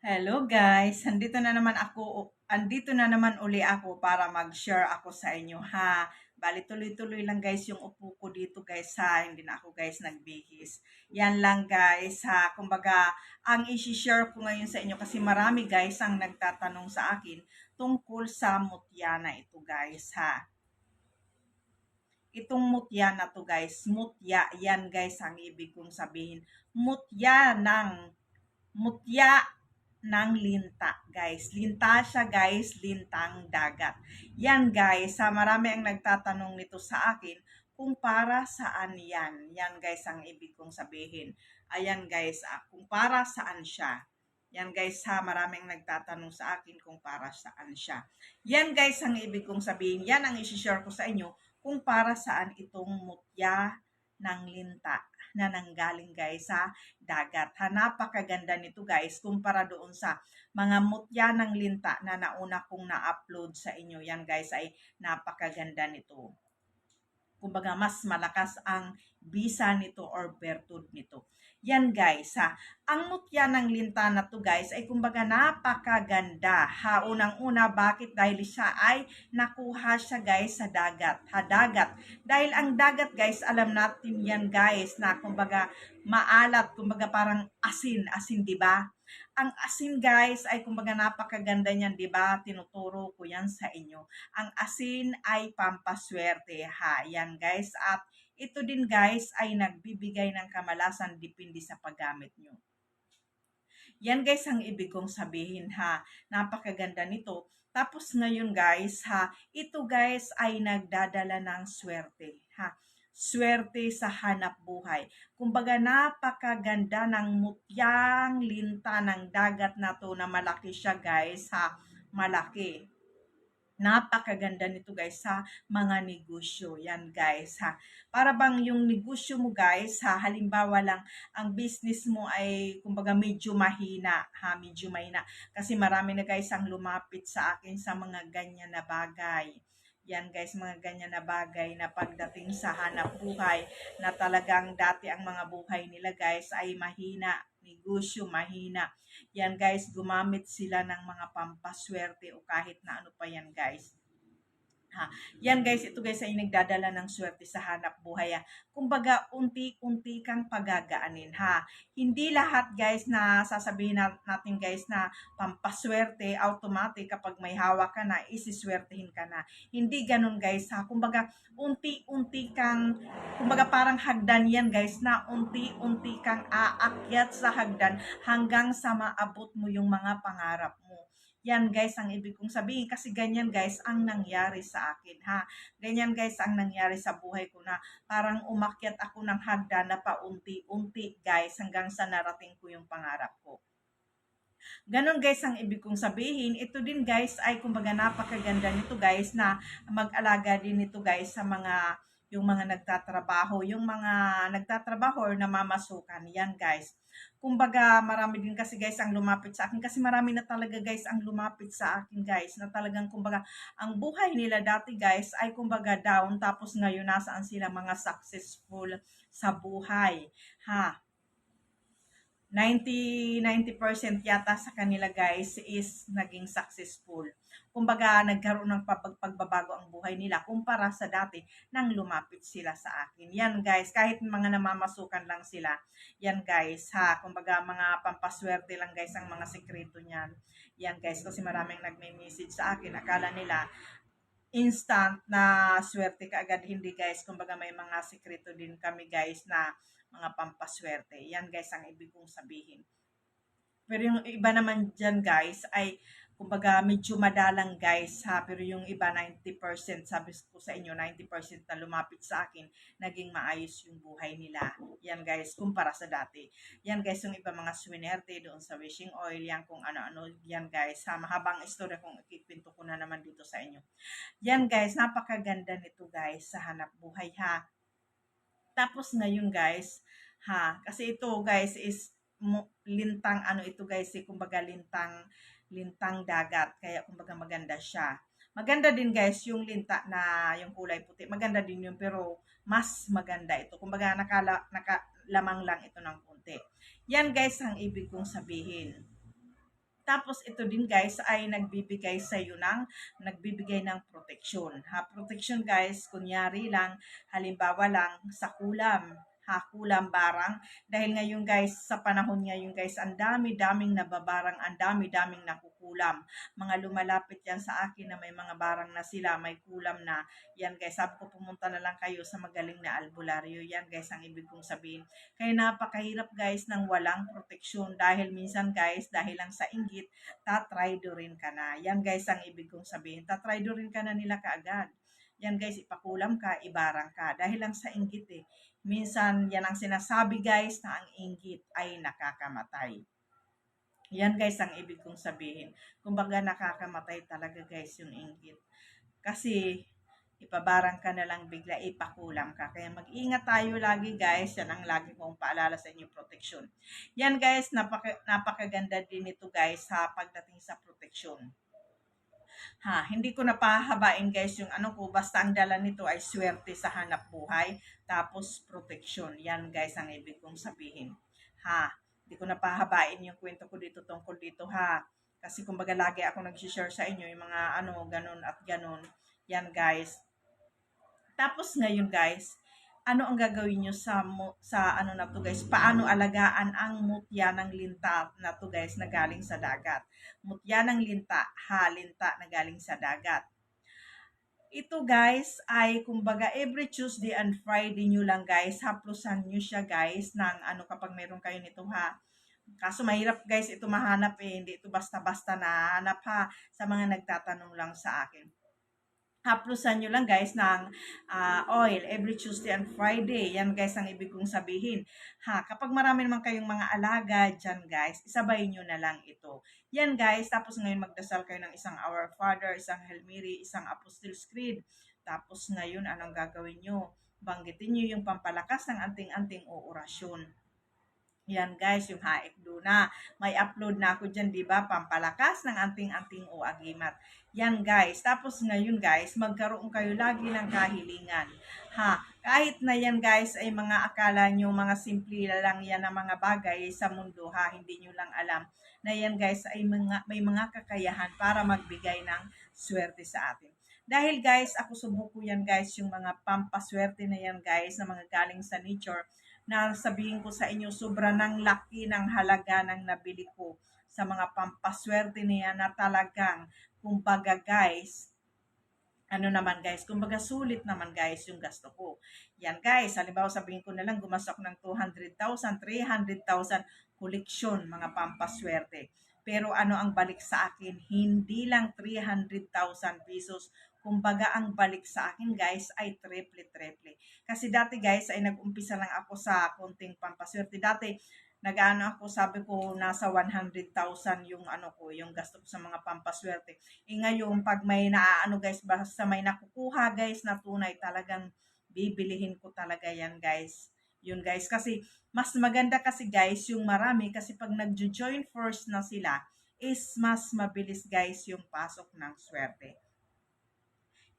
Hello guys, andito na naman ako, andito na naman uli ako para mag-share ako sa inyo ha. Bali tuloy-tuloy lang guys yung upo ko dito guys ha, hindi na ako guys nagbihis. Yan lang guys ha, kumbaga ang i-share ko ngayon sa inyo kasi marami guys ang nagtatanong sa akin tungkol sa mutya na ito guys ha. Itong mutya na to guys, mutya, yan guys ang ibig kong sabihin. Mutya ng, mutya ng linta, guys. Linta siya, guys. Lintang dagat. Yan, guys. Sa marami ang nagtatanong nito sa akin kung para saan yan. Yan, guys, ang ibig kong sabihin. Ayan, guys. Ah, kung para saan siya. Yan, guys, ha. Maraming nagtatanong sa akin kung para saan siya. Yan, guys, ang ibig kong sabihin. Yan ang isi-share ko sa inyo kung para saan itong mutya ng linta na nanggaling guys sa dagat. Ha, napakaganda nito guys kumpara doon sa mga mutya ng linta na nauna kong na-upload sa inyo. Yan guys ay napakaganda nito. Kumbaga mas malakas ang bisa nito or bertud nito. Yan guys ha. Ang mutya ng linta na to guys ay kumbaga napakaganda. Ha, unang-una bakit dahil siya ay nakuha siya guys sa dagat. Ha, dagat. Dahil ang dagat guys, alam natin yan guys na kumbaga maalat, kumbaga parang asin, asin 'di ba? Ang asin guys ay kumbaga napakaganda niyan, 'di ba? Tinuturo ko 'yan sa inyo. Ang asin ay pampaswerte ha. Yan guys at ito din guys ay nagbibigay ng kamalasan depende sa paggamit nyo. Yan guys ang ibig kong sabihin ha. Napakaganda nito. Tapos ngayon guys ha, ito guys ay nagdadala ng swerte ha. Swerte sa hanap buhay. Kumbaga napakaganda ng mutyang linta ng dagat na to na malaki siya guys ha. Malaki Napakaganda nito guys sa mga negosyo. Yan guys ha. Para bang yung negosyo mo guys ha, halimbawa lang ang business mo ay kumbaga medyo mahina ha, medyo mahina. Kasi marami na guys ang lumapit sa akin sa mga ganyan na bagay. Yan guys, mga ganyan na bagay na pagdating sa hanap buhay na talagang dati ang mga buhay nila guys ay mahina, negosyo mahina. Yan guys, gumamit sila ng mga pampaswerte o kahit na ano pa yan guys Ha. Yan guys, ito guys ay nagdadala ng swerte sa hanap buhay. Ha. Kumbaga, unti-unti kang pagagaanin ha. Hindi lahat guys na sasabihin natin guys na pampaswerte, automatic kapag may hawak ka na, isiswertehin ka na. Hindi ganun guys ha. Kumbaga, unti-unti kang, kumbaga parang hagdan yan guys na unti-unti kang aakyat sa hagdan hanggang sa maabot mo yung mga pangarap mo. Yan guys ang ibig kong sabihin kasi ganyan guys ang nangyari sa akin ha. Ganyan guys ang nangyari sa buhay ko na parang umakyat ako ng hagdan na paunti-unti guys hanggang sa narating ko yung pangarap ko. Ganon guys ang ibig kong sabihin. Ito din guys ay kumbaga napakaganda nito guys na mag-alaga din nito guys sa mga yung mga nagtatrabaho, yung mga nagtatrabaho or namamasukan. Yan guys. Kumbaga, marami din kasi guys ang lumapit sa akin kasi marami na talaga guys ang lumapit sa akin guys na talagang kumbaga ang buhay nila dati guys ay kumbaga down tapos ngayon nasaan sila mga successful sa buhay. Ha, 90 90% yata sa kanila guys is naging successful kumbaga nagkaroon ng pagbabago ang buhay nila kumpara sa dati nang lumapit sila sa akin. Yan guys, kahit mga namamasukan lang sila, yan guys ha, kumbaga mga pampaswerte lang guys ang mga sekreto niyan. Yan guys, kasi maraming nagme-message sa akin, akala nila instant na swerte ka agad. Hindi guys, kumbaga may mga sekreto din kami guys na mga pampaswerte. Yan guys ang ibig kong sabihin. Pero yung iba naman dyan guys ay kumbaga medyo madalang guys ha, pero yung iba 90%, sabi ko sa inyo, 90% na lumapit sa akin, naging maayos yung buhay nila. Yan guys, kumpara sa dati. Yan guys, yung iba mga swinerte doon sa wishing oil, yan kung ano-ano, yan guys, ha, mahabang istorya kung ikipinto ko na naman dito sa inyo. Yan guys, napakaganda nito guys sa hanap buhay ha. Tapos ngayon guys, ha, kasi ito guys is lintang ano ito guys, eh, kumbaga lintang lintang dagat. Kaya kumbaga maganda siya. Maganda din guys yung linta na yung kulay puti. Maganda din yun pero mas maganda ito. Kumbaga nakala, nakalamang lang ito ng punti. Yan guys ang ibig kong sabihin. Tapos ito din guys ay nagbibigay sa iyo ng nagbibigay ng protection. Ha, protection guys, kunyari lang halimbawa lang sa kulam, kulam barang dahil ngayon guys sa panahon ngayon guys ang dami-daming nababarang, ang dami-daming nakukulam. Mga lumalapit yan sa akin na may mga barang na sila, may kulam na. Yan guys, sabi ko pumunta na lang kayo sa magaling na albularyo. Yan guys ang ibig kong sabihin. Kaya napakahirap guys ng walang proteksyon dahil minsan guys, dahil lang sa inggit, tatraydo rin ka na. Yan guys ang ibig kong sabihin. Tatraydo rin ka na nila kaagad. Yan guys, ipakulam ka, ibarang ka. Dahil lang sa inggit eh. Minsan, yan ang sinasabi guys na ang inggit ay nakakamatay. Yan guys ang ibig kong sabihin. Kumbaga nakakamatay talaga guys yung inggit. Kasi ipabarang ka na lang bigla, ipakulam ka. Kaya mag-ingat tayo lagi guys. Yan ang lagi kong paalala sa inyo, protection. Yan guys, napaka, napakaganda din ito guys sa pagdating sa protection. Ha, hindi ko napahabain guys yung ano ko, basta ang dala nito ay swerte sa hanap buhay, tapos protection. Yan guys ang ibig kong sabihin. Ha, hindi ko napahabain yung kwento ko dito tungkol dito ha. Kasi kumbaga lagi ako nag-share sa inyo yung mga ano, ganun at ganun. Yan guys. Tapos ngayon guys, ano ang gagawin nyo sa, sa ano na to guys? Paano alagaan ang mutya ng linta na to guys na galing sa dagat? Mutya ng linta, ha, linta na galing sa dagat. Ito guys ay kumbaga every Tuesday and Friday nyo lang guys, haplusan nyo siya guys ng ano kapag meron kayo nito ha. Kaso mahirap guys ito mahanap eh, hindi ito basta-basta na hanap ha sa mga nagtatanong lang sa akin haplusan nyo lang guys ng ah, oil every Tuesday and Friday. Yan guys ang ibig kong sabihin. Ha, kapag marami naman kayong mga alaga dyan guys, isabay nyo na lang ito. Yan guys, tapos ngayon magdasal kayo ng isang Our Father, isang Hail isang Apostles' Creed. Tapos ngayon, anong gagawin nyo? Banggitin nyo yung pampalakas ng anting-anting o orasyon. Yan guys, yung haik na. May upload na ako dyan, di ba? Pampalakas ng anting-anting o agimat. Yan guys. Tapos ngayon guys, magkaroon kayo lagi ng kahilingan. Ha, kahit na yan guys ay mga akala nyo, mga simple lang yan na mga bagay sa mundo ha, hindi nyo lang alam na yan guys ay mga, may mga kakayahan para magbigay ng swerte sa atin. Dahil guys, ako subuko yan guys, yung mga pampaswerte na yan guys, na mga galing sa nature, na sabihin ko sa inyo, sobra ng laki ng halaga ng nabili ko sa mga pampaswerte niya na talagang, kumbaga guys, ano naman guys, kumbaga sulit naman guys yung gasto ko. Yan guys, halimbawa sabihin ko na lang gumasok ng 200,000, 300,000 koleksyon mga pampaswerte. Pero ano ang balik sa akin? Hindi lang 300,000 pesos kumbaga ang balik sa akin guys ay triple-triple. Kasi dati guys ay nag-umpisa lang ako sa konting pampaswerte. Dati nag-ano ako, sabi ko nasa 100,000 yung ano ko, yung gasto ko sa mga pampaswerte. E ngayon pag may naaano guys, basta may nakukuha guys na tunay talagang bibilihin ko talaga yan guys. Yun guys, kasi mas maganda kasi guys yung marami kasi pag nag-join first na sila is mas mabilis guys yung pasok ng swerte.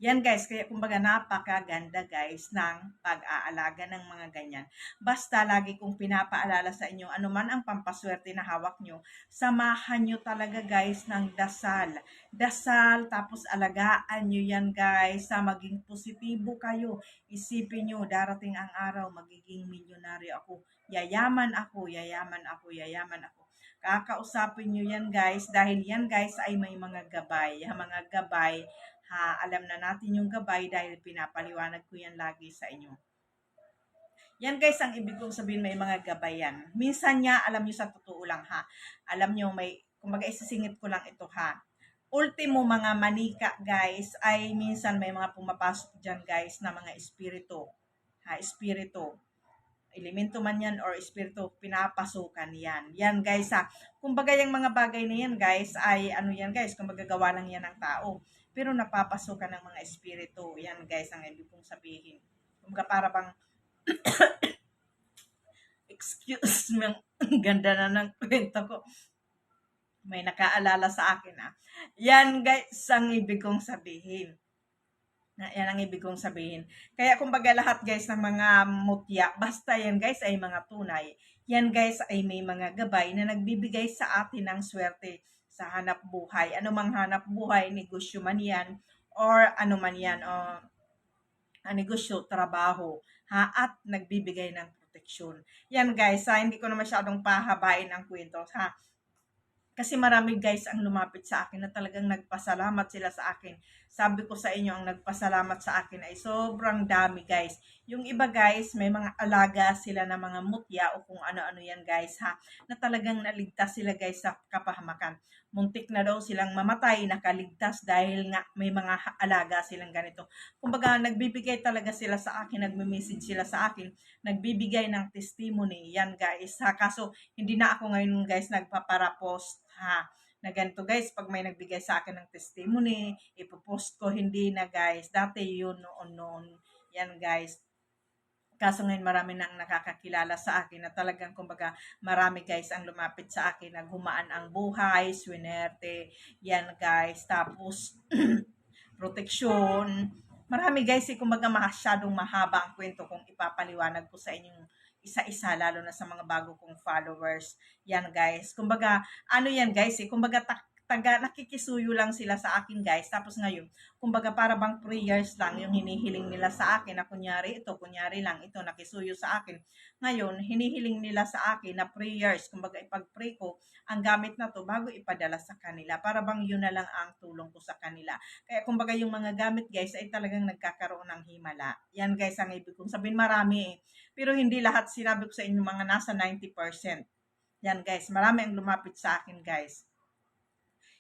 Yan guys, kaya kumbaga napakaganda guys ng pag-aalaga ng mga ganyan. Basta lagi kong pinapaalala sa inyo, ano man ang pampaswerte na hawak nyo, samahan nyo talaga guys ng dasal. Dasal, tapos alagaan nyo yan guys, sa maging positibo kayo. Isipin nyo, darating ang araw, magiging milyonaryo ako. Yayaman ako, yayaman ako, yayaman ako. Kakausapin nyo yan guys, dahil yan guys ay may mga gabay. Mga gabay ha, alam na natin yung gabay dahil pinapaliwanag ko yan lagi sa inyo. Yan guys, ang ibig kong sabihin may mga gabay yan. Minsan niya, alam niyo sa totoo lang ha. Alam niyo may, kumbaga isisingit ko lang ito ha. Ultimo mga manika guys, ay minsan may mga pumapasok dyan guys na mga espiritu. Ha, espiritu elemento man yan or espiritu, pinapasukan yan. Yan guys ha. Kumbaga yung mga bagay na yan guys ay ano yan guys, kumbaga gawa lang yan ng tao pero napapasukan ng mga espiritu. Yan guys, ang ibig kong sabihin. Kumbaga para bang excuse me, ang ganda na ng kwento ko. May nakaalala sa akin ah. Yan guys, ang ibig kong sabihin. Na, yan ang ibig kong sabihin. Kaya kumbaga lahat guys ng mga mutya, basta yan guys ay mga tunay. Yan guys ay may mga gabay na nagbibigay sa atin ng swerte sa hanap buhay. Ano mang hanap buhay, negosyo man yan, or ano man yan, ah, negosyo, trabaho, ha, at nagbibigay ng proteksyon. Yan guys, ha, hindi ko na masyadong pahabain ang kwento, ha. Kasi marami guys ang lumapit sa akin na talagang nagpasalamat sila sa akin. Sabi ko sa inyo, ang nagpasalamat sa akin ay sobrang dami guys. Yung iba guys, may mga alaga sila na mga mutya o kung ano-ano yan guys ha. Na talagang naligtas sila guys sa kapahamakan. Muntik na daw silang mamatay, nakaligtas dahil nga may mga alaga silang ganito. Kumbaga, nagbibigay talaga sila sa akin, nagme-message sila sa akin, nagbibigay ng testimony. Yan guys ha. Kaso, hindi na ako ngayon guys nagpapara-post ha na ganito guys pag may nagbigay sa akin ng testimony ipopost ko hindi na guys. Dati yun noon noon. Yan guys. Kaso ngayon marami nang nakakakilala sa akin na talagang kumbaga marami guys ang lumapit sa akin na gumaan ang buhay, swinerte, yan guys, tapos proteksyon. Marami guys, eh, kumbaga masyadong mahaba ang kwento kung ipapaliwanag ko sa inyong isa-isa, lalo na sa mga bago kong followers. Yan guys. Kumbaga, ano yan guys eh, kumbaga tak taga nakikisuyo lang sila sa akin guys. Tapos ngayon, kumbaga para bang prayers lang yung hinihiling nila sa akin na kunyari ito, kunyari lang ito, nakisuyo sa akin. Ngayon, hinihiling nila sa akin na prayers. Kumbaga ipag-pray ko, ang gamit na to bago ipadala sa kanila. Para bang yun na lang ang tulong ko sa kanila. Kaya kumbaga yung mga gamit guys ay talagang nagkakaroon ng himala. Yan guys ang ibig kong sabihin. Marami eh. Pero hindi lahat sinabi ko sa inyo mga nasa 90%. Yan guys, marami ang lumapit sa akin guys.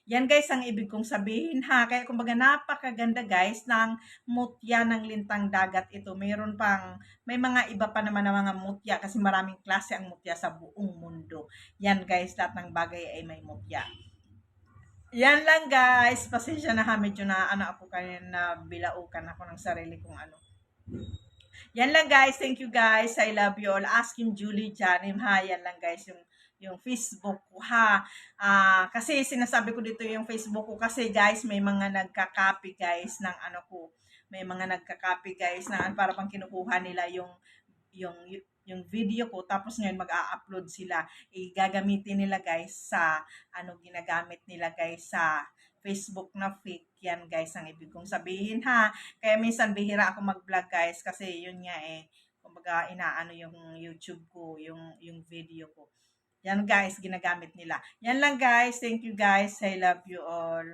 Yan guys ang ibig kong sabihin ha. Kaya kumbaga napakaganda guys ng mutya ng lintang dagat ito. Mayroon pang, may mga iba pa naman na mga mutya kasi maraming klase ang mutya sa buong mundo. Yan guys, lahat ng bagay ay may mutya. Yan lang guys. Pasensya na ha. Medyo na ano ako kanina na bilaukan ako ng sarili kong ano. Yan lang guys. Thank you guys. I love you all. Ask him Julie Janim ha. Yan lang guys yung yung Facebook ko ha. Ah, kasi sinasabi ko dito yung Facebook ko kasi guys may mga nagka-copy guys ng ano ko. May mga nagka-copy guys na para pang kinukuha nila yung yung yung video ko tapos ngayon mag-a-upload sila. Igagamitin nila guys sa ano ginagamit nila guys sa Facebook na fake yan guys ang ibig kong sabihin ha. Kaya minsan bihira ako mag-vlog guys kasi yun nga eh kumbaga inaano yung YouTube ko, yung yung video ko. Yan guys, ginagamit nila. Yan lang guys. Thank you guys. I love you all.